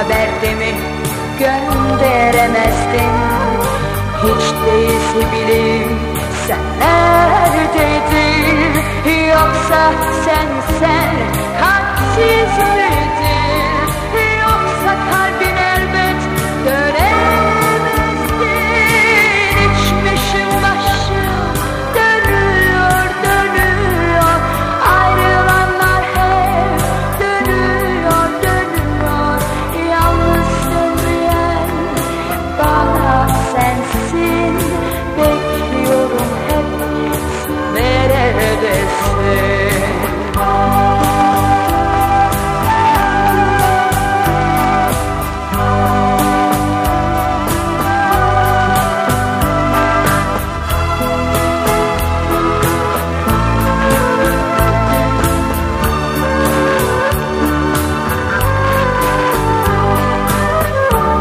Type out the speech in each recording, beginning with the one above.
haberde gönderemezdin Hiç değilse bileyim sen neredeydin?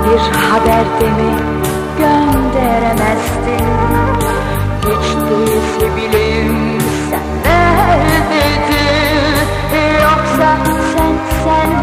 bir haber de mi gönderemezdin Hiç değilse bilim sen neredeydin Yoksa sen sen